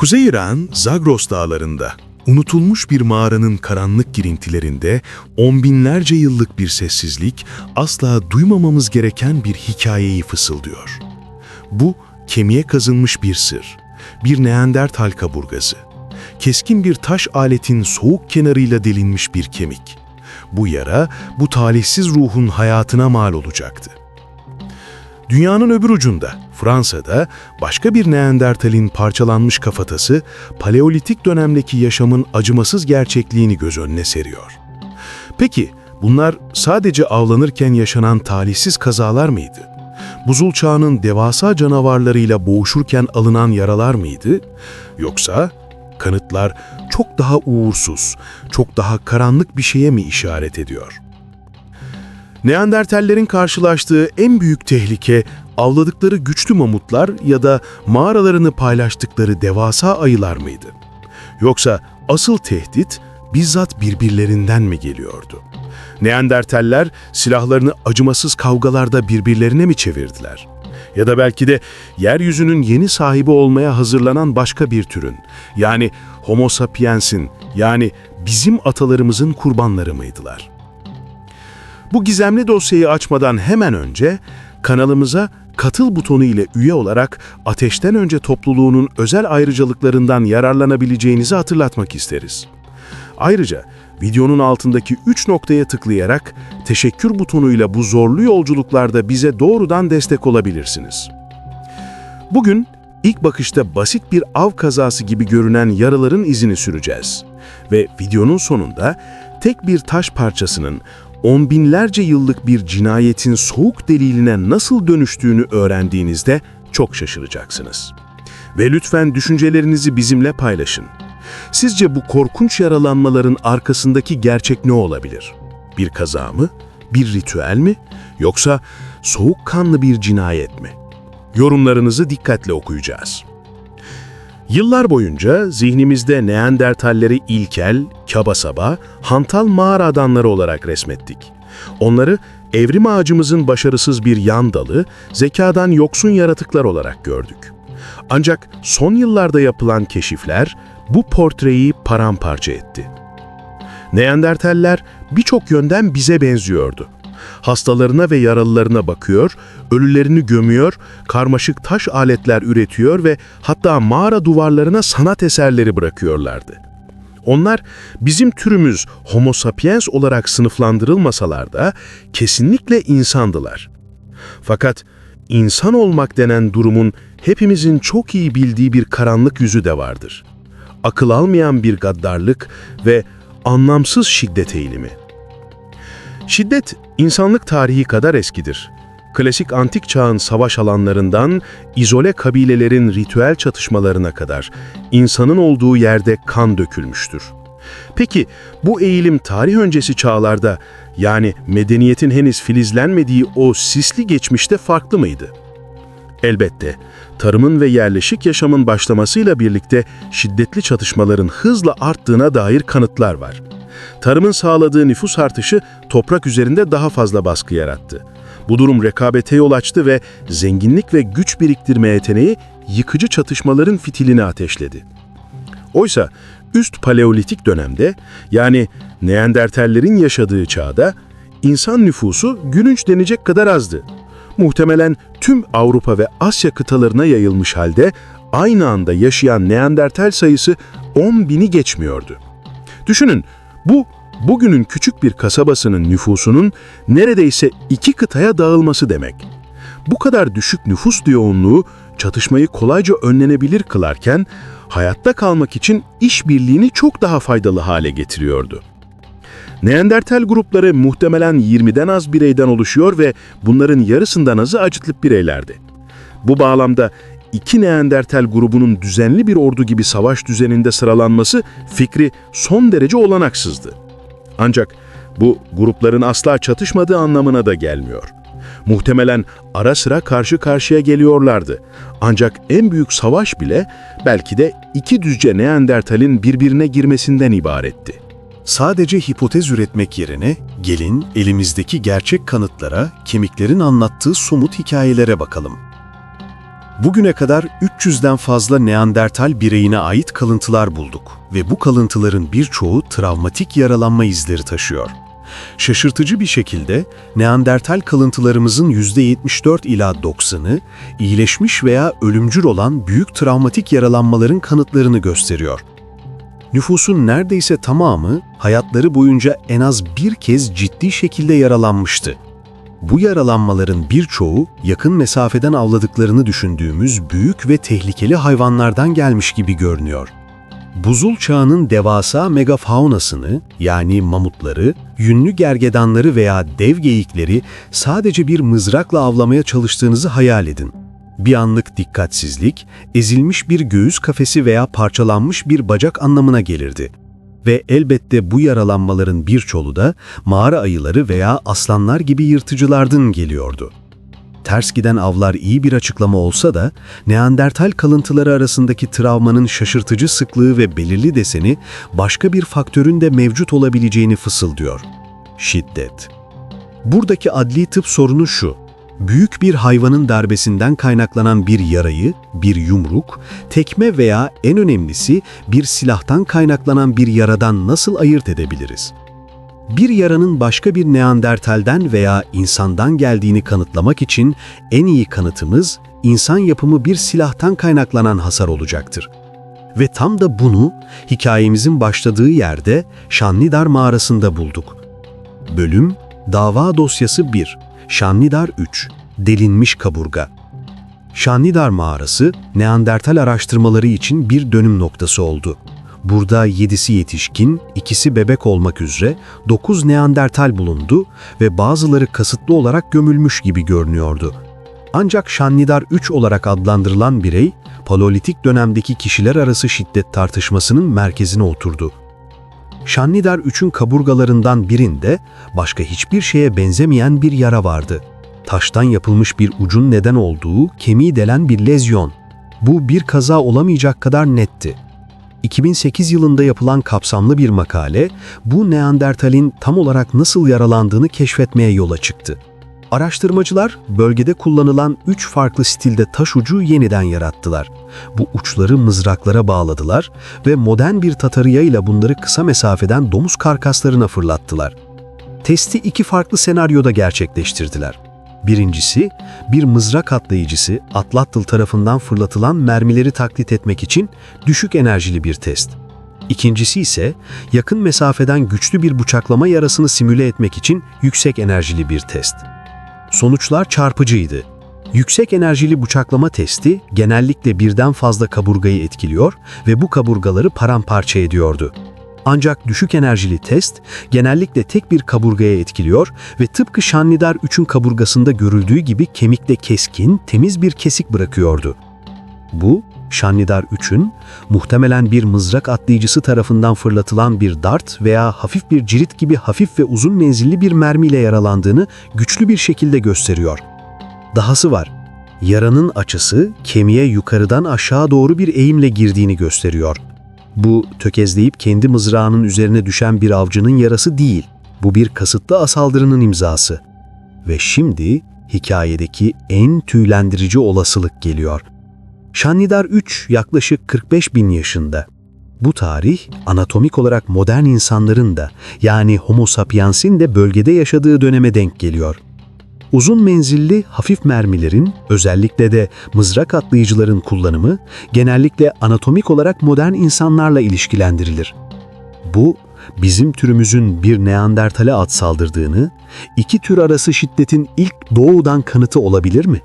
Kuzey İran, Zagros dağlarında, unutulmuş bir mağaranın karanlık girintilerinde on binlerce yıllık bir sessizlik asla duymamamız gereken bir hikayeyi fısıldıyor. Bu, kemiğe kazınmış bir sır, bir Neandertal kaburgası. Keskin bir taş aletin soğuk kenarıyla delinmiş bir kemik. Bu yara, bu talihsiz ruhun hayatına mal olacaktı. Dünyanın öbür ucunda, Fransa'da başka bir Neandertal'in parçalanmış kafatası, Paleolitik dönemdeki yaşamın acımasız gerçekliğini göz önüne seriyor. Peki, bunlar sadece avlanırken yaşanan talihsiz kazalar mıydı? Buzul çağının devasa canavarlarıyla boğuşurken alınan yaralar mıydı? Yoksa kanıtlar çok daha uğursuz, çok daha karanlık bir şeye mi işaret ediyor? Neandertallerin karşılaştığı en büyük tehlike avladıkları güçlü mamutlar ya da mağaralarını paylaştıkları devasa ayılar mıydı? Yoksa asıl tehdit bizzat birbirlerinden mi geliyordu? Neandertaller silahlarını acımasız kavgalarda birbirlerine mi çevirdiler? Ya da belki de yeryüzünün yeni sahibi olmaya hazırlanan başka bir türün, yani Homo sapiens'in, yani bizim atalarımızın kurbanları mıydılar? Bu gizemli dosyayı açmadan hemen önce kanalımıza katıl butonu ile üye olarak Ateşten Önce topluluğunun özel ayrıcalıklarından yararlanabileceğinizi hatırlatmak isteriz. Ayrıca videonun altındaki 3 noktaya tıklayarak teşekkür butonuyla bu zorlu yolculuklarda bize doğrudan destek olabilirsiniz. Bugün ilk bakışta basit bir av kazası gibi görünen yaraların izini süreceğiz. Ve videonun sonunda tek bir taş parçasının on binlerce yıllık bir cinayetin soğuk deliline nasıl dönüştüğünü öğrendiğinizde çok şaşıracaksınız. Ve lütfen düşüncelerinizi bizimle paylaşın. Sizce bu korkunç yaralanmaların arkasındaki gerçek ne olabilir? Bir kaza mı? Bir ritüel mi? Yoksa soğukkanlı bir cinayet mi? Yorumlarınızı dikkatle okuyacağız. Yıllar boyunca zihnimizde Neandertalleri ilkel, kaba-saba, hantal mağara adamları olarak resmettik. Onları evrim ağacımızın başarısız bir yan dalı, zekadan yoksun yaratıklar olarak gördük. Ancak son yıllarda yapılan keşifler bu portreyi paramparça etti. Neandertaller birçok yönden bize benziyordu. Hastalarına ve yaralılarına bakıyor, ölülerini gömüyor, karmaşık taş aletler üretiyor ve hatta mağara duvarlarına sanat eserleri bırakıyorlardı. Onlar bizim türümüz Homo sapiens olarak sınıflandırılmasalar da kesinlikle insandılar. Fakat insan olmak denen durumun hepimizin çok iyi bildiği bir karanlık yüzü de vardır. Akıl almayan bir gaddarlık ve anlamsız şiddet eğilimi. Şiddet, insanlık tarihi kadar eskidir. Klasik antik çağın savaş alanlarından izole kabilelerin ritüel çatışmalarına kadar insanın olduğu yerde kan dökülmüştür. Peki bu eğilim tarih öncesi çağlarda yani medeniyetin henüz filizlenmediği o sisli geçmişte farklı mıydı? Elbette, tarımın ve yerleşik yaşamın başlamasıyla birlikte şiddetli çatışmaların hızla arttığına dair kanıtlar var. Tarımın sağladığı nüfus artışı toprak üzerinde daha fazla baskı yarattı. Bu durum rekabete yol açtı ve zenginlik ve güç biriktirme yeteneği yıkıcı çatışmaların fitilini ateşledi. Oysa üst paleolitik dönemde yani Neandertallerin yaşadığı çağda insan nüfusu gülünç denecek kadar azdı. Muhtemelen tüm Avrupa ve Asya kıtalarına yayılmış halde aynı anda yaşayan Neandertal sayısı 10 bini geçmiyordu. Düşünün bu bugünün küçük bir kasabasının nüfusunun neredeyse iki kıtaya dağılması demek. Bu kadar düşük nüfus yoğunluğu çatışmayı kolayca önlenebilir kılarken hayatta kalmak için işbirliğini çok daha faydalı hale getiriyordu. Neandertal grupları muhtemelen 20'den az bireyden oluşuyor ve bunların yarısından azı acıtlık bireylerdi. Bu bağlamda iki Neandertal grubunun düzenli bir ordu gibi savaş düzeninde sıralanması fikri son derece olanaksızdı. Ancak bu grupların asla çatışmadığı anlamına da gelmiyor. Muhtemelen ara sıra karşı karşıya geliyorlardı. Ancak en büyük savaş bile belki de iki düzce Neandertal'in birbirine girmesinden ibaretti. Sadece hipotez üretmek yerine gelin elimizdeki gerçek kanıtlara, kemiklerin anlattığı somut hikayelere bakalım. Bugüne kadar 300'den fazla Neandertal bireyine ait kalıntılar bulduk ve bu kalıntıların birçoğu travmatik yaralanma izleri taşıyor. Şaşırtıcı bir şekilde Neandertal kalıntılarımızın %74 ila 90'ı iyileşmiş veya ölümcül olan büyük travmatik yaralanmaların kanıtlarını gösteriyor. Nüfusun neredeyse tamamı hayatları boyunca en az bir kez ciddi şekilde yaralanmıştı. Bu yaralanmaların birçoğu yakın mesafeden avladıklarını düşündüğümüz büyük ve tehlikeli hayvanlardan gelmiş gibi görünüyor. Buzul çağının devasa megafaunasını yani mamutları, yünlü gergedanları veya dev geyikleri sadece bir mızrakla avlamaya çalıştığınızı hayal edin. Bir anlık dikkatsizlik, ezilmiş bir göğüs kafesi veya parçalanmış bir bacak anlamına gelirdi. Ve elbette bu yaralanmaların birçoğu da mağara ayıları veya aslanlar gibi yırtıcılardan geliyordu. Ters giden avlar iyi bir açıklama olsa da Neandertal kalıntıları arasındaki travmanın şaşırtıcı sıklığı ve belirli deseni başka bir faktörün de mevcut olabileceğini fısıldıyor. Şiddet. Buradaki adli tıp sorunu şu. Büyük bir hayvanın darbesinden kaynaklanan bir yarayı, bir yumruk, tekme veya en önemlisi bir silahtan kaynaklanan bir yaradan nasıl ayırt edebiliriz? Bir yaranın başka bir Neandertal'den veya insandan geldiğini kanıtlamak için en iyi kanıtımız insan yapımı bir silahtan kaynaklanan hasar olacaktır. Ve tam da bunu hikayemizin başladığı yerde Şanlidar mağarasında bulduk. Bölüm Dava Dosyası 1 Şanlidar 3 Delinmiş Kaburga Şanlidar mağarası Neandertal araştırmaları için bir dönüm noktası oldu. Burada 7'si yetişkin, ikisi bebek olmak üzere 9 Neandertal bulundu ve bazıları kasıtlı olarak gömülmüş gibi görünüyordu. Ancak Şanlidar 3 olarak adlandırılan birey, Paleolitik dönemdeki kişiler arası şiddet tartışmasının merkezine oturdu. Şanlidar 3'ün kaburgalarından birinde başka hiçbir şeye benzemeyen bir yara vardı. Taştan yapılmış bir ucun neden olduğu kemiği delen bir lezyon. Bu bir kaza olamayacak kadar netti. 2008 yılında yapılan kapsamlı bir makale, bu Neandertal'in tam olarak nasıl yaralandığını keşfetmeye yola çıktı. Araştırmacılar bölgede kullanılan üç farklı stilde taş ucu yeniden yarattılar. Bu uçları mızraklara bağladılar ve modern bir tatarıyayla bunları kısa mesafeden domuz karkaslarına fırlattılar. Testi iki farklı senaryoda gerçekleştirdiler. Birincisi, bir mızrak atlayıcısı Atlatl tarafından fırlatılan mermileri taklit etmek için düşük enerjili bir test. İkincisi ise yakın mesafeden güçlü bir bıçaklama yarasını simüle etmek için yüksek enerjili bir test. Sonuçlar çarpıcıydı. Yüksek enerjili bıçaklama testi genellikle birden fazla kaburgayı etkiliyor ve bu kaburgaları paramparça ediyordu. Ancak düşük enerjili test genellikle tek bir kaburgaya etkiliyor ve tıpkı Şanlidar 3'ün kaburgasında görüldüğü gibi kemikte keskin, temiz bir kesik bırakıyordu. Bu, Şanlidar 3'ün muhtemelen bir mızrak atlayıcısı tarafından fırlatılan bir dart veya hafif bir cirit gibi hafif ve uzun menzilli bir mermiyle yaralandığını güçlü bir şekilde gösteriyor. Dahası var. Yaranın açısı kemiğe yukarıdan aşağı doğru bir eğimle girdiğini gösteriyor. Bu tökezleyip kendi mızrağının üzerine düşen bir avcının yarası değil. Bu bir kasıtlı saldırının imzası. Ve şimdi hikayedeki en tüylendirici olasılık geliyor. Şannidar 3 yaklaşık 45 bin yaşında. Bu tarih anatomik olarak modern insanların da yani Homo sapiens'in de bölgede yaşadığı döneme denk geliyor. Uzun menzilli hafif mermilerin, özellikle de mızrak atlayıcıların kullanımı genellikle anatomik olarak modern insanlarla ilişkilendirilir. Bu, bizim türümüzün bir Neandertal'e at saldırdığını, iki tür arası şiddetin ilk doğudan kanıtı olabilir mi?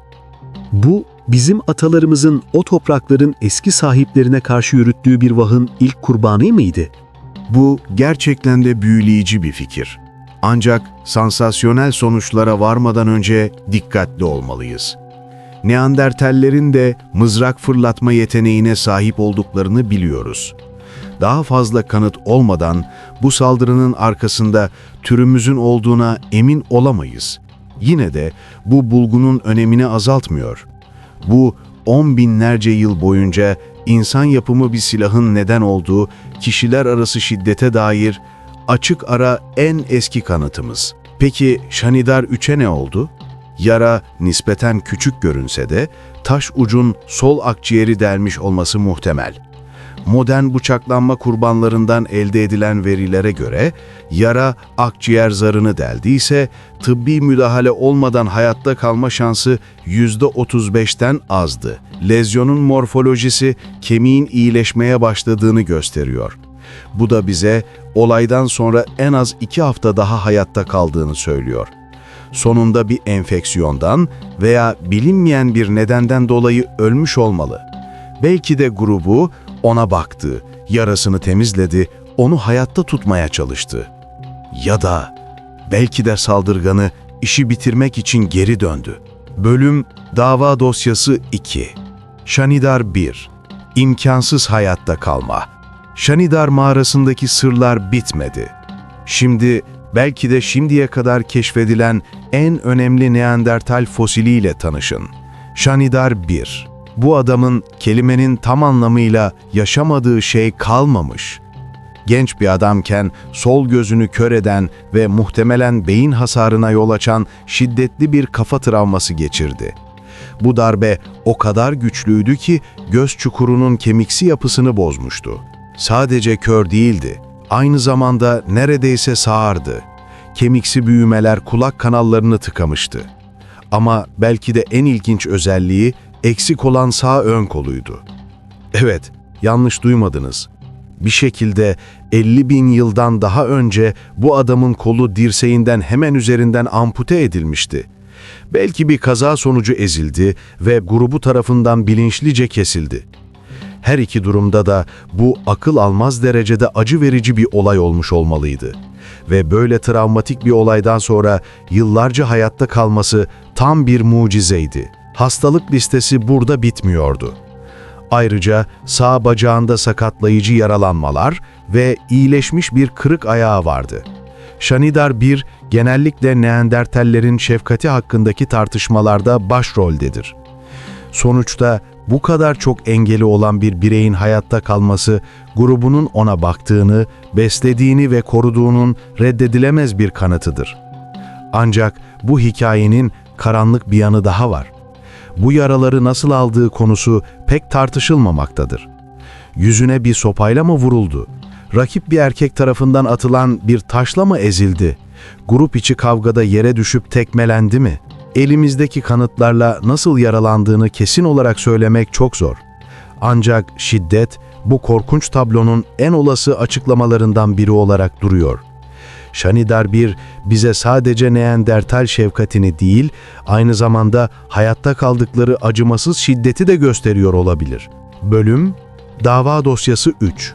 Bu, bizim atalarımızın o toprakların eski sahiplerine karşı yürüttüğü bir vahın ilk kurbanı mıydı? Bu gerçekten de büyüleyici bir fikir. Ancak sansasyonel sonuçlara varmadan önce dikkatli olmalıyız. Neandertallerin de mızrak fırlatma yeteneğine sahip olduklarını biliyoruz. Daha fazla kanıt olmadan bu saldırının arkasında türümüzün olduğuna emin olamayız. Yine de bu bulgunun önemini azaltmıyor. Bu on binlerce yıl boyunca insan yapımı bir silahın neden olduğu kişiler arası şiddete dair açık ara en eski kanıtımız. Peki Şanidar 3'e ne oldu? Yara nispeten küçük görünse de taş ucun sol akciğeri delmiş olması muhtemel. Modern bıçaklanma kurbanlarından elde edilen verilere göre yara akciğer zarını deldiyse tıbbi müdahale olmadan hayatta kalma şansı %35'ten azdı. Lezyonun morfolojisi kemiğin iyileşmeye başladığını gösteriyor. Bu da bize olaydan sonra en az iki hafta daha hayatta kaldığını söylüyor. Sonunda bir enfeksiyondan veya bilinmeyen bir nedenden dolayı ölmüş olmalı. Belki de grubu ona baktı, yarasını temizledi, onu hayatta tutmaya çalıştı. Ya da belki de saldırganı işi bitirmek için geri döndü. Bölüm Dava Dosyası 2 Şanidar 1 İmkansız hayatta kalma Şanidar mağarasındaki sırlar bitmedi. Şimdi belki de şimdiye kadar keşfedilen en önemli Neandertal fosiliyle tanışın. Şanidar 1 Bu adamın kelimenin tam anlamıyla yaşamadığı şey kalmamış. Genç bir adamken sol gözünü kör eden ve muhtemelen beyin hasarına yol açan şiddetli bir kafa travması geçirdi. Bu darbe o kadar güçlüydü ki göz çukurunun kemiksi yapısını bozmuştu. Sadece kör değildi, aynı zamanda neredeyse sağırdı. Kemiksi büyümeler kulak kanallarını tıkamıştı. Ama belki de en ilginç özelliği eksik olan sağ ön koluydu. Evet, yanlış duymadınız. Bir şekilde 50 bin yıldan daha önce bu adamın kolu dirseğinden hemen üzerinden ampute edilmişti. Belki bir kaza sonucu ezildi ve grubu tarafından bilinçlice kesildi. Her iki durumda da bu akıl almaz derecede acı verici bir olay olmuş olmalıydı. Ve böyle travmatik bir olaydan sonra yıllarca hayatta kalması tam bir mucizeydi. Hastalık listesi burada bitmiyordu. Ayrıca sağ bacağında sakatlayıcı yaralanmalar ve iyileşmiş bir kırık ayağı vardı. Şanidar 1 genellikle Neandertallerin şefkati hakkındaki tartışmalarda başroldedir. Sonuçta bu kadar çok engeli olan bir bireyin hayatta kalması, grubunun ona baktığını, beslediğini ve koruduğunun reddedilemez bir kanıtıdır. Ancak bu hikayenin karanlık bir yanı daha var. Bu yaraları nasıl aldığı konusu pek tartışılmamaktadır. Yüzüne bir sopayla mı vuruldu? Rakip bir erkek tarafından atılan bir taşla mı ezildi? Grup içi kavgada yere düşüp tekmelendi mi? Elimizdeki kanıtlarla nasıl yaralandığını kesin olarak söylemek çok zor. Ancak şiddet bu korkunç tablonun en olası açıklamalarından biri olarak duruyor. Şanidar 1 bize sadece Neandertal şefkatini değil, aynı zamanda hayatta kaldıkları acımasız şiddeti de gösteriyor olabilir. Bölüm Dava Dosyası 3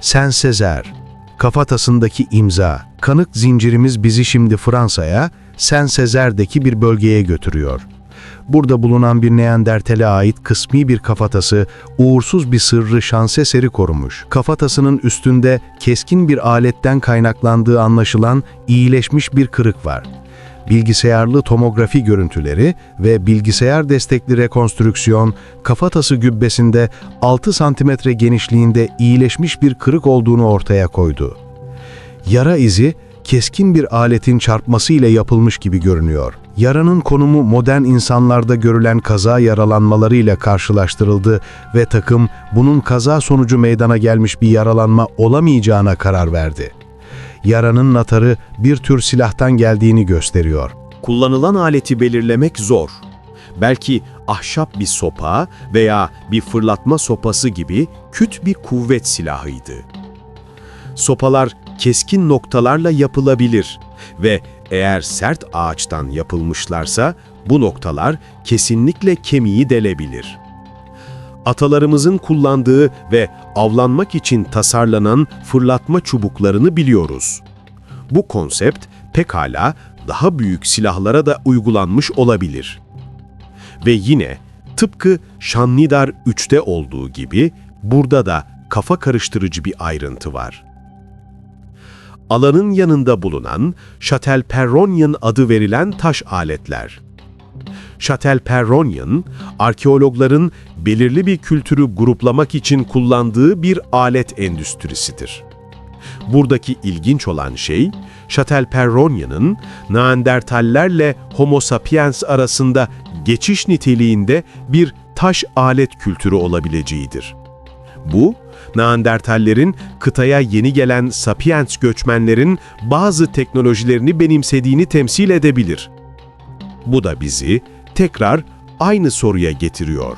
Sen Sezer Kafatasındaki imza Kanık zincirimiz bizi şimdi Fransa'ya, Sen Sezer'deki bir bölgeye götürüyor. Burada bulunan bir Neandertal'e ait kısmi bir kafatası uğursuz bir sırrı şans eseri korumuş. Kafatasının üstünde keskin bir aletten kaynaklandığı anlaşılan iyileşmiş bir kırık var. Bilgisayarlı tomografi görüntüleri ve bilgisayar destekli rekonstrüksiyon kafatası gübbesinde 6 santimetre genişliğinde iyileşmiş bir kırık olduğunu ortaya koydu. Yara izi keskin bir aletin çarpması ile yapılmış gibi görünüyor. Yaranın konumu modern insanlarda görülen kaza yaralanmalarıyla karşılaştırıldı ve takım bunun kaza sonucu meydana gelmiş bir yaralanma olamayacağına karar verdi. Yaranın natarı bir tür silahtan geldiğini gösteriyor. Kullanılan aleti belirlemek zor. Belki ahşap bir sopa veya bir fırlatma sopası gibi küt bir kuvvet silahıydı. Sopalar keskin noktalarla yapılabilir ve eğer sert ağaçtan yapılmışlarsa bu noktalar kesinlikle kemiği delebilir. Atalarımızın kullandığı ve avlanmak için tasarlanan fırlatma çubuklarını biliyoruz. Bu konsept pekala daha büyük silahlara da uygulanmış olabilir. Ve yine tıpkı Şannidar 3'te olduğu gibi burada da kafa karıştırıcı bir ayrıntı var. Alanın yanında bulunan Chatelperronian adı verilen taş aletler. Chatelperronian, arkeologların belirli bir kültürü gruplamak için kullandığı bir alet endüstrisidir. Buradaki ilginç olan şey, Chatelperronian'ın Neandertallerle Homo sapiens arasında geçiş niteliğinde bir taş alet kültürü olabileceğidir. Bu, Neandertallerin kıtaya yeni gelen Sapiens göçmenlerin bazı teknolojilerini benimsediğini temsil edebilir. Bu da bizi tekrar aynı soruya getiriyor.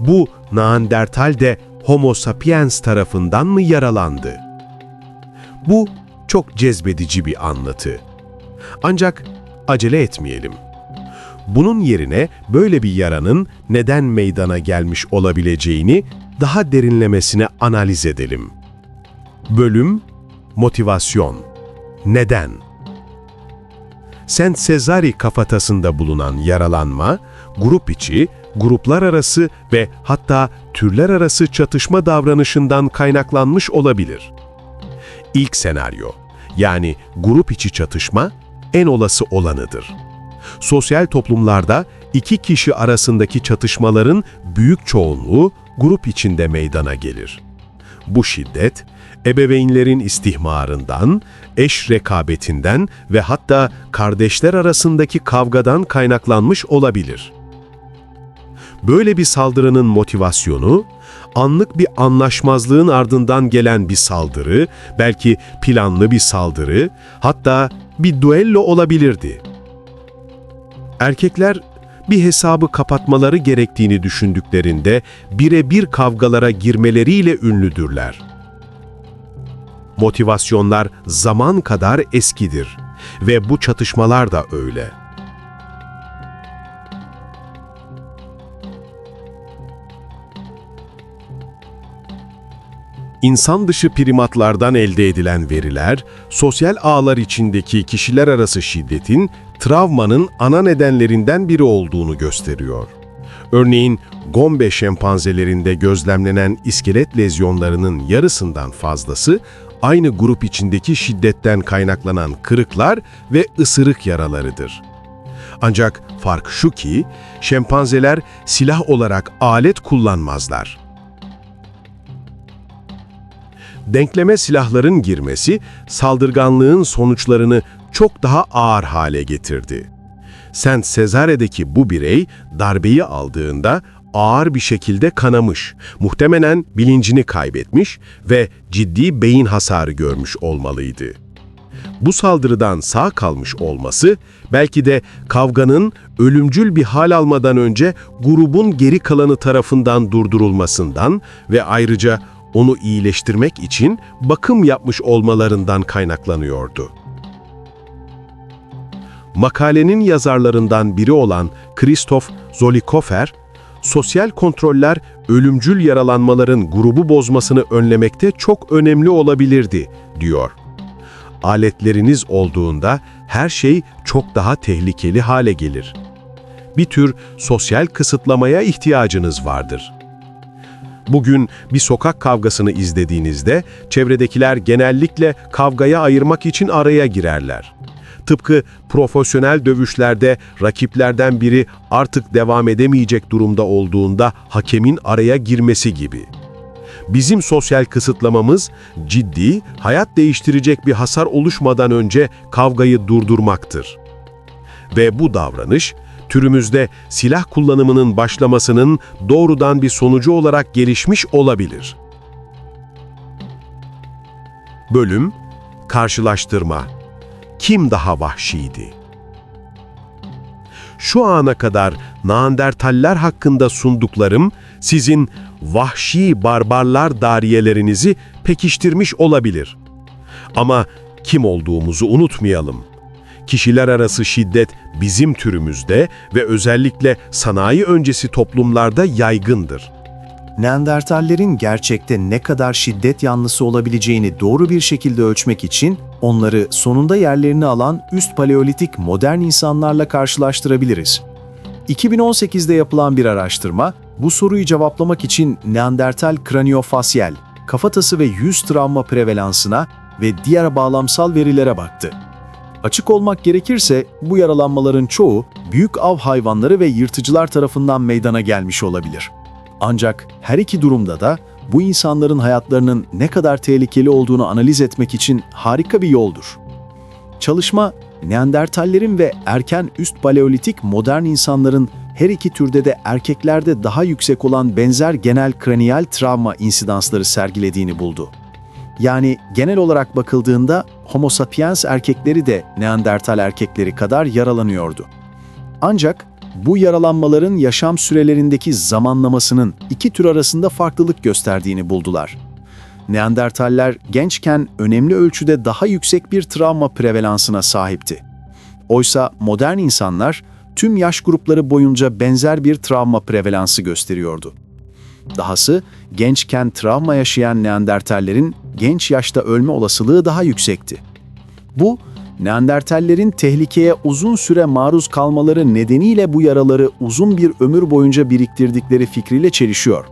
Bu Neandertal de Homo sapiens tarafından mı yaralandı? Bu çok cezbedici bir anlatı. Ancak acele etmeyelim. Bunun yerine böyle bir yaranın neden meydana gelmiş olabileceğini daha derinlemesine analiz edelim. Bölüm Motivasyon Neden? Saint Cesari kafatasında bulunan yaralanma, grup içi, gruplar arası ve hatta türler arası çatışma davranışından kaynaklanmış olabilir. İlk senaryo, yani grup içi çatışma, en olası olanıdır. Sosyal toplumlarda iki kişi arasındaki çatışmaların büyük çoğunluğu grup içinde meydana gelir. Bu şiddet, ebeveynlerin istihmarından, eş rekabetinden ve hatta kardeşler arasındaki kavgadan kaynaklanmış olabilir. Böyle bir saldırının motivasyonu, anlık bir anlaşmazlığın ardından gelen bir saldırı, belki planlı bir saldırı, hatta bir duello olabilirdi. Erkekler bir hesabı kapatmaları gerektiğini düşündüklerinde birebir kavgalara girmeleriyle ünlüdürler. Motivasyonlar zaman kadar eskidir ve bu çatışmalar da öyle. İnsan dışı primatlardan elde edilen veriler, sosyal ağlar içindeki kişiler arası şiddetin, travmanın ana nedenlerinden biri olduğunu gösteriyor. Örneğin, Gombe şempanzelerinde gözlemlenen iskelet lezyonlarının yarısından fazlası, aynı grup içindeki şiddetten kaynaklanan kırıklar ve ısırık yaralarıdır. Ancak fark şu ki, şempanzeler silah olarak alet kullanmazlar. Denkleme silahların girmesi saldırganlığın sonuçlarını çok daha ağır hale getirdi. Saint Cesare'deki bu birey darbeyi aldığında ağır bir şekilde kanamış, muhtemelen bilincini kaybetmiş ve ciddi beyin hasarı görmüş olmalıydı. Bu saldırıdan sağ kalmış olması belki de kavganın ölümcül bir hal almadan önce grubun geri kalanı tarafından durdurulmasından ve ayrıca onu iyileştirmek için bakım yapmış olmalarından kaynaklanıyordu. Makalenin yazarlarından biri olan Christoph Zolikofer, sosyal kontroller ölümcül yaralanmaların grubu bozmasını önlemekte çok önemli olabilirdi, diyor. Aletleriniz olduğunda her şey çok daha tehlikeli hale gelir. Bir tür sosyal kısıtlamaya ihtiyacınız vardır.'' Bugün bir sokak kavgasını izlediğinizde çevredekiler genellikle kavgaya ayırmak için araya girerler. Tıpkı profesyonel dövüşlerde rakiplerden biri artık devam edemeyecek durumda olduğunda hakemin araya girmesi gibi. Bizim sosyal kısıtlamamız ciddi, hayat değiştirecek bir hasar oluşmadan önce kavgayı durdurmaktır. Ve bu davranış türümüzde silah kullanımının başlamasının doğrudan bir sonucu olarak gelişmiş olabilir. Bölüm Karşılaştırma Kim daha vahşiydi? Şu ana kadar Neandertaller hakkında sunduklarım sizin vahşi barbarlar dariyelerinizi pekiştirmiş olabilir. Ama kim olduğumuzu unutmayalım kişiler arası şiddet bizim türümüzde ve özellikle sanayi öncesi toplumlarda yaygındır. Neandertallerin gerçekte ne kadar şiddet yanlısı olabileceğini doğru bir şekilde ölçmek için onları sonunda yerlerini alan üst paleolitik modern insanlarla karşılaştırabiliriz. 2018'de yapılan bir araştırma, bu soruyu cevaplamak için Neandertal kraniofasyal, kafatası ve yüz travma prevalansına ve diğer bağlamsal verilere baktı. Açık olmak gerekirse bu yaralanmaların çoğu büyük av hayvanları ve yırtıcılar tarafından meydana gelmiş olabilir. Ancak her iki durumda da bu insanların hayatlarının ne kadar tehlikeli olduğunu analiz etmek için harika bir yoldur. Çalışma, Neandertallerin ve erken üst paleolitik modern insanların her iki türde de erkeklerde daha yüksek olan benzer genel kraniyal travma insidansları sergilediğini buldu. Yani genel olarak bakıldığında Homo sapiens erkekleri de Neandertal erkekleri kadar yaralanıyordu. Ancak bu yaralanmaların yaşam sürelerindeki zamanlamasının iki tür arasında farklılık gösterdiğini buldular. Neandertaller gençken önemli ölçüde daha yüksek bir travma prevalansına sahipti. Oysa modern insanlar tüm yaş grupları boyunca benzer bir travma prevalansı gösteriyordu. Dahası gençken travma yaşayan Neandertallerin genç yaşta ölme olasılığı daha yüksekti. Bu, Neandertallerin tehlikeye uzun süre maruz kalmaları nedeniyle bu yaraları uzun bir ömür boyunca biriktirdikleri fikriyle çelişiyor.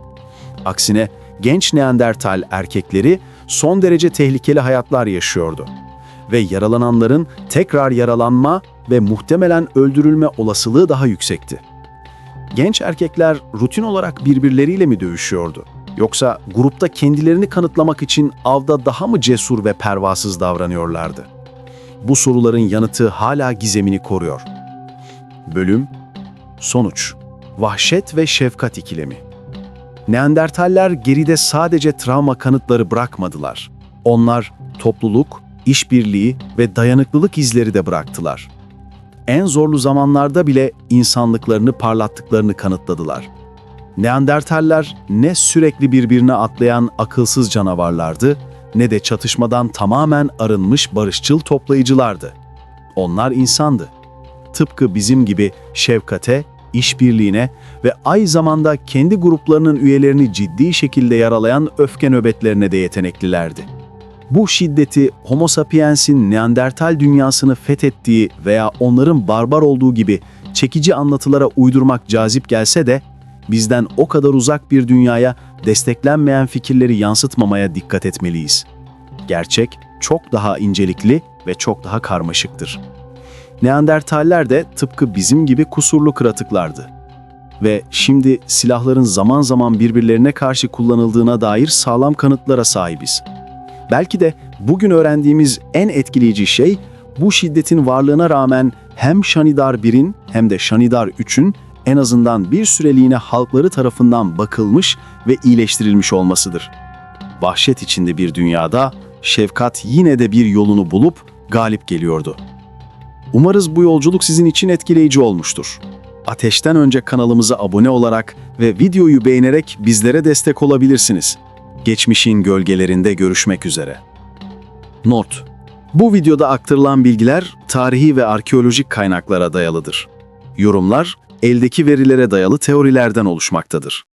Aksine genç Neandertal erkekleri son derece tehlikeli hayatlar yaşıyordu ve yaralananların tekrar yaralanma ve muhtemelen öldürülme olasılığı daha yüksekti. Genç erkekler rutin olarak birbirleriyle mi dövüşüyordu? Yoksa grupta kendilerini kanıtlamak için avda daha mı cesur ve pervasız davranıyorlardı? Bu soruların yanıtı hala gizemini koruyor. Bölüm Sonuç Vahşet ve şefkat ikilemi Neandertaller geride sadece travma kanıtları bırakmadılar. Onlar topluluk, işbirliği ve dayanıklılık izleri de bıraktılar. En zorlu zamanlarda bile insanlıklarını parlattıklarını kanıtladılar. Neandertaller ne sürekli birbirine atlayan akılsız canavarlardı ne de çatışmadan tamamen arınmış barışçıl toplayıcılardı. Onlar insandı. Tıpkı bizim gibi şefkate, işbirliğine ve aynı zamanda kendi gruplarının üyelerini ciddi şekilde yaralayan öfke nöbetlerine de yeteneklilerdi. Bu şiddeti Homo sapiens'in Neandertal dünyasını fethettiği veya onların barbar olduğu gibi çekici anlatılara uydurmak cazip gelse de bizden o kadar uzak bir dünyaya desteklenmeyen fikirleri yansıtmamaya dikkat etmeliyiz. Gerçek çok daha incelikli ve çok daha karmaşıktır. Neandertaller de tıpkı bizim gibi kusurlu kıratıklardı. Ve şimdi silahların zaman zaman birbirlerine karşı kullanıldığına dair sağlam kanıtlara sahibiz. Belki de bugün öğrendiğimiz en etkileyici şey bu şiddetin varlığına rağmen hem Şanidar 1'in hem de Şanidar 3'ün en azından bir süreliğine halkları tarafından bakılmış ve iyileştirilmiş olmasıdır. Vahşet içinde bir dünyada şefkat yine de bir yolunu bulup galip geliyordu. Umarız bu yolculuk sizin için etkileyici olmuştur. Ateşten önce kanalımıza abone olarak ve videoyu beğenerek bizlere destek olabilirsiniz. Geçmişin gölgelerinde görüşmek üzere. Not: Bu videoda aktarılan bilgiler tarihi ve arkeolojik kaynaklara dayalıdır. Yorumlar eldeki verilere dayalı teorilerden oluşmaktadır.